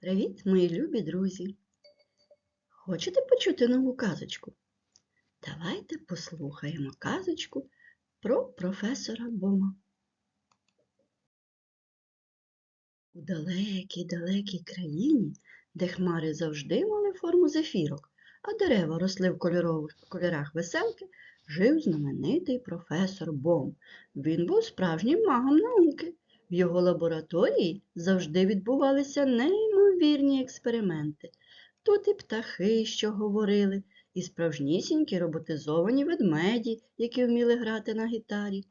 Привіт, мої любі друзі! Хочете почути нову казочку? Давайте послухаємо казочку про професора Бома. У далекій далекій країні, де хмари завжди мали форму зефірок, а дерева росли в кольорових кольорах веселки, жив знаменитий професор Бом. Він був справжнім магом науки. В його лабораторії завжди відбувалися неймовірні експерименти. Тут і птахи, що говорили, і справжнісінькі роботизовані ведмеді, які вміли грати на гітарі.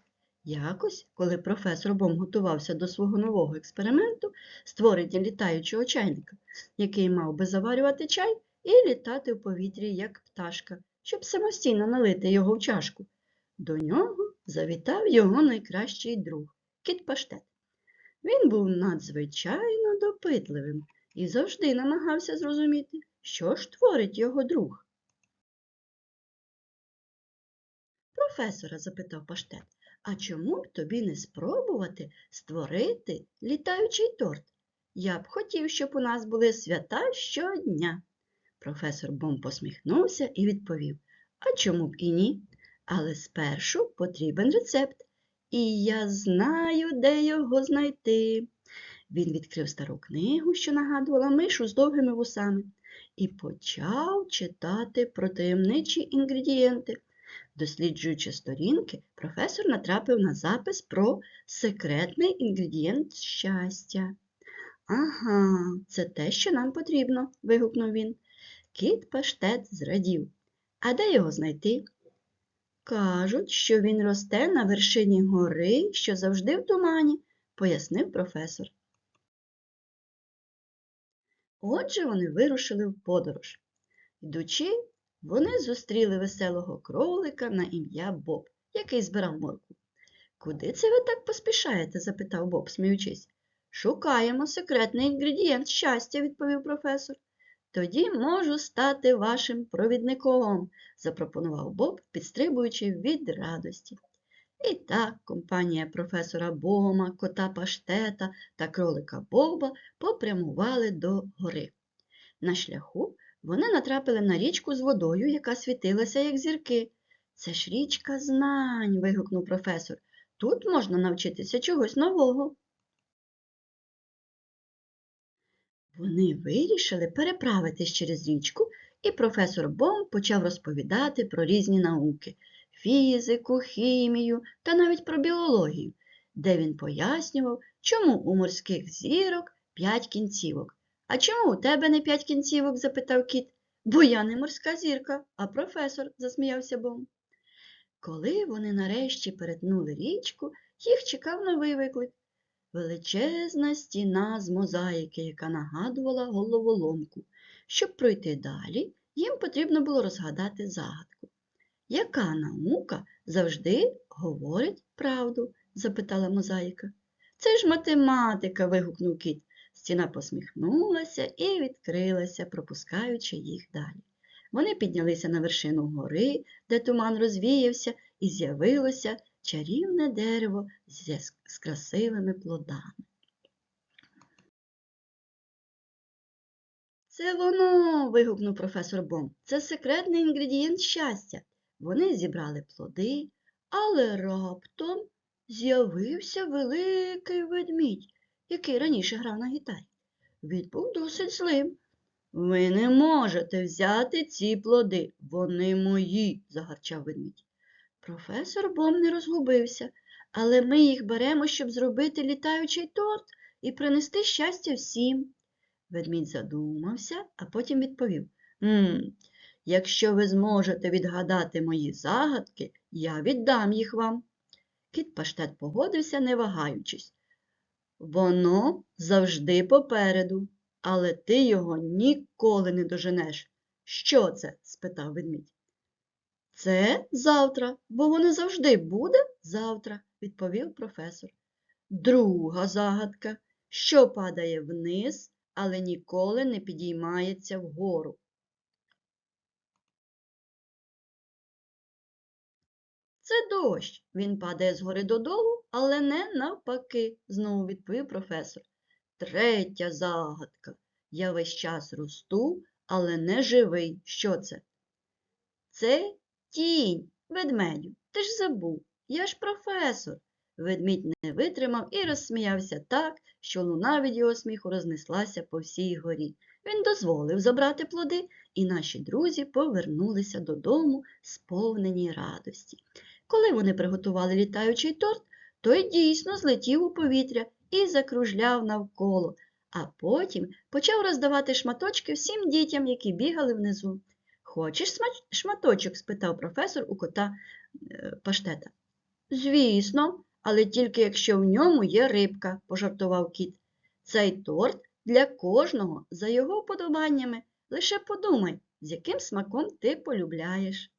Якось, коли професор Бом готувався до свого нового експерименту, створення літаючого чайника, який мав би заварювати чай і літати в повітрі, як пташка, щоб самостійно налити його в чашку. До нього завітав його найкращий друг кіт Паштет. Він був надзвичайно допитливим і завжди намагався зрозуміти, що ж творить його друг. Професора, запитав паштет, а чому б тобі не спробувати створити літаючий торт? Я б хотів, щоб у нас були свята щодня. Професор Бом посміхнувся і відповів, а чому б і ні? Але спершу потрібен рецепт. І я знаю, де його знайти. Він відкрив стару книгу, що нагадувала мишу з довгими вусами, і почав читати про таємничі інгредієнти. Досліджуючи сторінки, професор натрапив на запис про секретний інгредієнт щастя. Ага, це те, що нам потрібно, вигукнув він. Кіт паштет зрадів. А де його знайти? Кажуть, що він росте на вершині гори, що завжди в тумані, пояснив професор. Отже, вони вирушили в подорож. Йдучи, вони зустріли веселого кролика на ім'я Боб, який збирав морку. Куди це ви так поспішаєте? запитав Боб, сміючись. Шукаємо секретний інгредієнт щастя, відповів професор. Тоді можу стати вашим провідником, запропонував Боб, підстрибуючи від радості. І так компанія професора Бома, кота Паштета та кролика Боба попрямували до гори. На шляху вони натрапили на річку з водою, яка світилася, як зірки. Це ж річка знань. вигукнув професор. Тут можна навчитися чогось нового. Вони вирішили переправитись через річку, і професор Бом почав розповідати про різні науки фізику, хімію та навіть про біологію, де він пояснював, чому у морських зірок п'ять кінцівок. А чому у тебе не п'ять кінцівок? запитав кіт. Бо я не морська зірка, а професор, засміявся Бом. Коли вони нарешті перетнули річку, їх чекав новий виклик величезна стіна з мозаїки, яка нагадувала головоломку. Щоб пройти далі, їм потрібно було розгадати загадку. Яка наука завжди говорить правду? запитала мозаїка. Це ж математика. вигукнув кіт. Стіна посміхнулася і відкрилася, пропускаючи їх далі. Вони піднялися на вершину гори, де туман розвіявся, і з'явилося чарівне дерево з, красивими плодами. Це воно. вигукнув професор Бом. Це секретний інгредієнт щастя. Вони зібрали плоди, але раптом з'явився великий ведмідь, який раніше грав на гітарі. Він був досить злим. Ви не можете взяти ці плоди. Вони мої, загарчав ведмідь. Професор Бом не розгубився, але ми їх беремо, щоб зробити літаючий торт і принести щастя всім. Ведмідь задумався, а потім відповів «Ммм, Якщо ви зможете відгадати мої загадки, я віддам їх вам. Кіт паштет погодився, не вагаючись. Воно завжди попереду, але ти його ніколи не доженеш. Що це? спитав ведмідь. Це завтра, бо воно завжди буде завтра, відповів професор. Друга загадка, що падає вниз, але ніколи не підіймається вгору. Це дощ. Він падає згори додолу, але не навпаки, знову відповів професор. Третя загадка. Я весь час росту, але не живий. Що це? Це тінь, ведмедю. Ти ж забув. Я ж професор. Ведмідь не витримав і розсміявся так, що луна від його сміху рознеслася по всій горі. Він дозволив забрати плоди, і наші друзі повернулися додому, сповнені радості. Коли вони приготували літаючий торт, той дійсно злетів у повітря і закружляв навколо, а потім почав роздавати шматочки всім дітям, які бігали внизу. Хочеш шматочок? спитав професор у кота е, паштета. Звісно, але тільки якщо в ньому є рибка, пожартував кіт. Цей торт для кожного за його вподобаннями. Лише подумай, з яким смаком ти полюбляєш.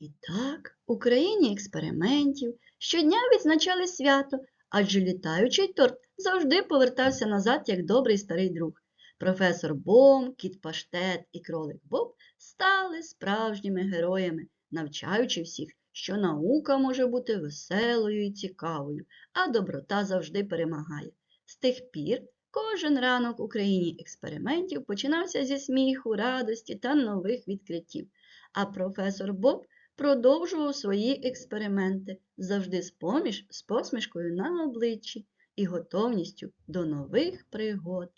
І так, у країні експериментів щодня відзначали свято, адже літаючий торт завжди повертався назад як добрий старий друг. Професор Бом, кіт Паштет і кролик Боб стали справжніми героями, навчаючи всіх, що наука може бути веселою і цікавою, а доброта завжди перемагає. З тих пір кожен ранок у країні експериментів починався зі сміху, радості та нових відкриттів. А професор Боб продовжував свої експерименти завжди з поміж з посмішкою на обличчі і готовністю до нових пригод.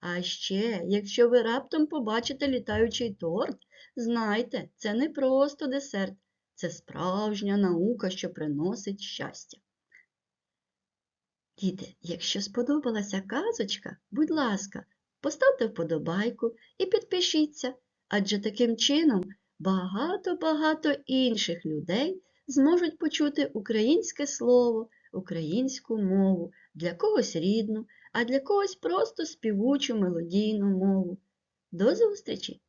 А ще, якщо ви раптом побачите літаючий торт, знайте, це не просто десерт, це справжня наука, що приносить щастя. Діти, якщо сподобалася казочка, будь ласка, поставте вподобайку і підпишіться, адже таким чином багато-багато інших людей зможуть почути українське слово, українську мову, для когось рідну, а для когось просто співучу мелодійну мову. До зустрічі!